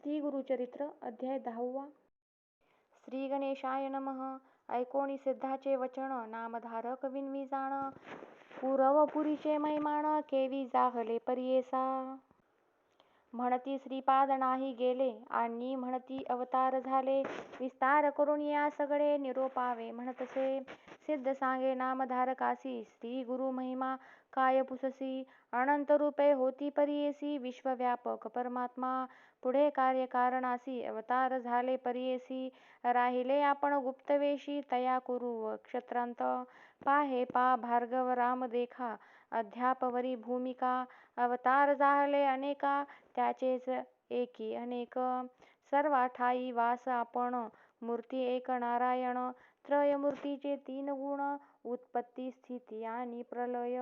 श्री गुरुचरित्र अध्याय दहावा. श्री गणेशाय नमः. ऐकोणी सिद्धाचे वचन नामधारक विनवी जाण पुरवपुरीचे महिमान केवी जाहले परियेसा. म्हणती श्रीपाद नाही गेले आणि म्हणती अवतार झाले. विस्तार करून या सगळे निरोपावे म्हणतसे सिद्ध सांगे नामधारकासी श्री गुरु महिमा काय पुससी अनंत रूपे होती परियेसी विश्वव्यापक परमात्मा पुढे कार्य कारणासी अवतार झाले परियेसी राहिले आपण गुप्तवेशी तया कुरु क्षत्रांत. पाहे पा भार्गव राम देखा. अध्यापवरी भूमिका अवतार जाहले अनेका त्याचेच एकी अनेक. सर्वा ठाई वास आपण मूर्ती एक नारायण त्रयमूर्तीचे तीन गुण उत्पत्ती स्थिती आणि प्रलय.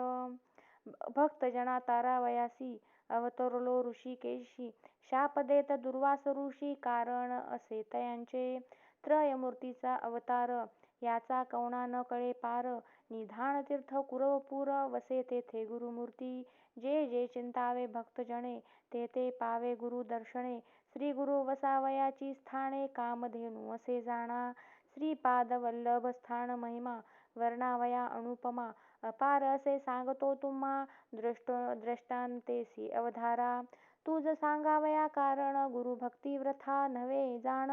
भक्तजना तारावयासी अवतरलो ऋषिकेशी शाप देत दुर्वास ऋषी कारण असे तयांचे त्रयमूर्तीचा अवतार याचा कवना न कळे पार निधान तीर्थ कुरवपूर वसे तेथे गुरुमूर्ती. जे जे चिंतावे भक्तजने ते ते पावे गुरु दर्शने. श्री गुरु वसावयाची स्थाने कामधेनू असे जाणा. श्रीपाद वल्लभ स्थान महिमा वर्णावया अनुपमा. अपार असे सांगतो तुम्हा दृष्टांतेसी अवधारा. तुज सांगावया कारण गुरुभक्ती वृथा नव्हे जाण.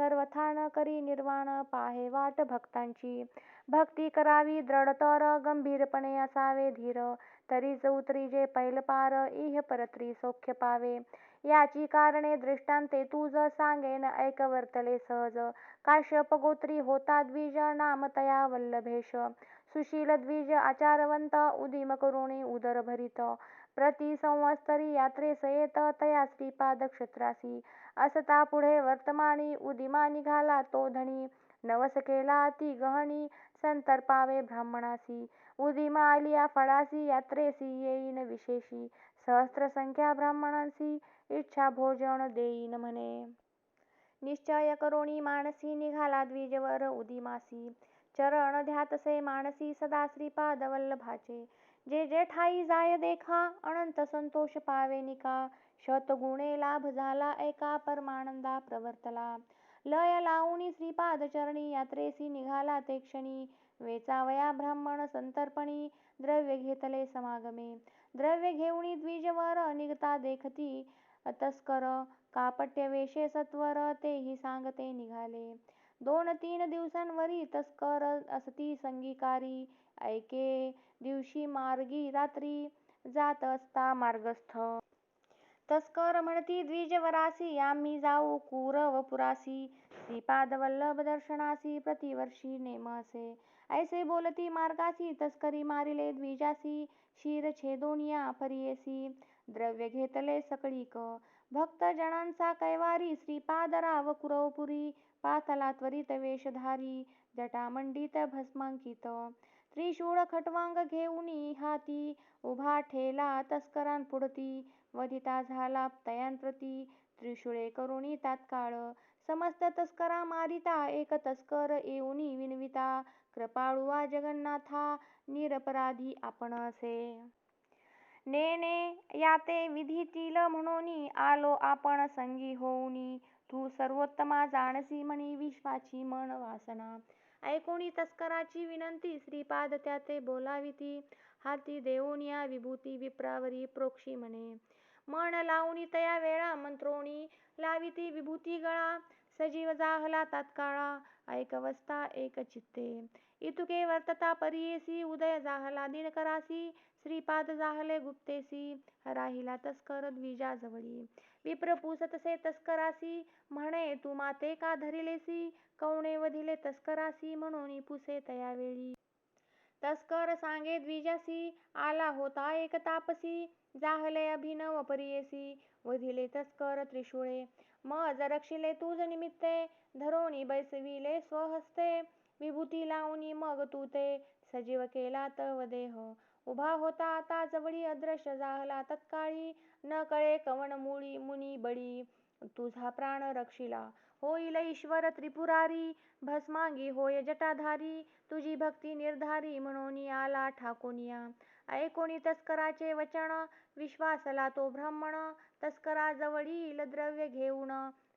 सर्वथा न करी निर्वाण पाहे वाट भक्तांची. भक्ती करावी दृढतर गंभीरपणे असावे धीर. तरीच उतरीजे पैलपार इह परत्री सौख्य पावे. याची कारणे दृष्टांते तुज सांगेन ऐक वर्तले सहज. काश्यप गोत्री होता द्विज नाम तया वल्लभेश. सुशील द्विज आचारवंत उदीम करुणी उदर भरित. प्रतिसंवत्सरी यात्रेस येत तया श्रीपाद असता पुढे वर्तमानी उदिमा निघाला तो धनी नवस केला अति गहनी संतर्पावे ब्राह्मणासी. उदिमा आलिया फळासी यात्रेसी येईन विशेषी. सहस्र संख्या ब्राह्मणांसी इच्छा भोजन देईन म्हणे. निश्चय करोणी मानसी निघाला द्विजवर उदिमासी. चरण ध्यातसे मानसी सदा श्रीपाद वल्लभाचे जे जेठाई जाय देखा अनंत संतोष पावेनिका शतगुणे लाभ झाला एका परमानंदा प्रवर्तला लय लावणी श्रीपाद चरणी यात्रेसी निघाला ते क्षणी वेचावया ब्राह्मण संतर्पणी द्रव्य घेतले समागमे द्रव्य घेऊनी द्विजवर निघता देखती तस्कर कापट्य वेशे सत्वर तेही सांगते निघाले दोन तीन दिवसांवरी तस्कर असती संगीकारी ऐके दिवशी मार्गी रात्री जात असता मार्गस्थ. तस्कर म्हणती द्विजवरासी आम्ही जाऊ कुरवपुरासी श्रीपाद वल्लभ दर्शनासी प्रतिवर्षी नेम असे. ऐसे बोलती मार्गासी तस्करी मारिले द्विजासी. शिर छेदोनिया परियेसी द्रव्य घेतले सकळीक. भक्तजनांचा कैवारी श्रीपादराव कुरवपुरी पातला त्वरित वेषधारी जटामंडित भस्मांकित त्रिशूळ खट्वांग घेऊनी हाती उभा ठेला तस्करांपुढती वधिता झाला तयांप्रती त्रिशूळे करुणी तात्काळ। समस्त तस्करा मारिता एक तस्कर येऊनी विनविता कृपाळुवा जगन्नाथा निरपराधी आपण असे नेणे याते विधीतील म्हणोनी आलो आपण संगी होऊनी. तू सर्वोत्तमा जाणसी म्हणी विश्वाची मन वासना. ऐकोनी तस्कराची विनंती श्रीपाद त्याते बोलाविती. हाती देऊनिया विभूती विप्रावरी प्रोक्षी म्हणे. मन लावूनी तया वेळा मंत्रोणी लाविती विभूती गळा. सजीव जाहला तात्काळा ऐकवस्ता एकचित्ते इतुके वर्तता परियेसी उदय जाहला दिनकरासी. श्रीपाद जाहले गुप्तेसी राहिला तस्कर द्विजाजवळी विप्रपूस पुसतसे तस्करासी म्हणे तू माते का धरिलेसी? कवणे वधिले तस्करासी म्हणून पुसे तयावेळी. तस्कर सांगे द्विजासी आला होता एक तापसी जाहले अभिनव परियेसी वधिले तस्कर त्रिशूळे. मज रक्षिले तुझ निमित्ते धरोणी बैसविले स्वहस्ते विभूती लावणी मग तू ते सजीव केला तव देह. उभा होता आता जवळी अदृश्य जाहला तत्काळी. न कळे मुळी मुनी बळी तुझा प्राण रक्षिला. होईल ईश्वर त्रिपुरारी भस्मांगी होय जटाधारी. तुझी भक्ती निर्धारी म्हणून आला ठाकुनिया ऐकोनी तस्कराचे वचन? विश्वासला तो ब्राह्मण. तस्कराजवळील द्रव्य घेऊन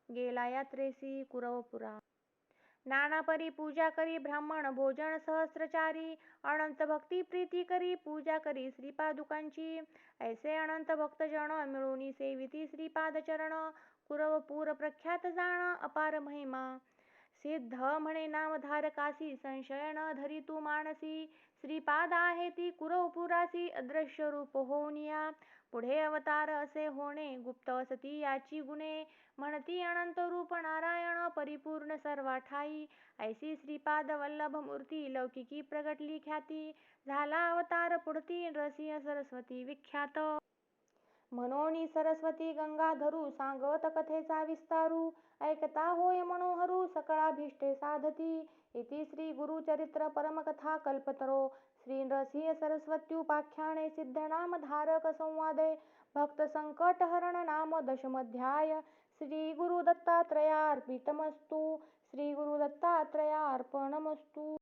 गेला यात्रेसी कुरवपुरा. नानापरी पूजा करी ब्राह्मण भोजन सहस्त्रचारी अनंत भक्ती प्रीती करी पूजा करी श्रीपादुकांची ऐसे अनंत भक्तजन मिळून सेविती श्रीपाद चरण कुरवपूर प्रख्यात जाण अपार महिमा सिद्ध म्हणे नामधारकासी संशय न धरी तू मानसी श्रीपाद आहे ती कुरवपुरासी अदृश्य रूप होऊनिया. पुढे अवतार असे होणे गुप्त असती याची गुणे. म्हणती अनंत रूप नारायण परिपूर्ण सर्वा ठाई ऐसी श्रीपाद वल्लभ मूर्ती लौकिकी प्रगटली ख्याती झाला अवतार पुढती नृसिंह सरस्वती विख्यात. म्हणोनी सरस्वती गंगाधरू सांगत कथेचा विस्तारू ऐकता होय मनोहरू सकळाभीष्टे साधती. इति श्री गुरुचरित्र परमकथा कल्पतरो. श्री नृसिंह सरस्वत्युपाख्याने सिद्धनामधारक संवादे. भक्तसंकटहरण नाम दशमध्याय. श्री गुरुदत्तात्रयार्पितमस्तु. श्री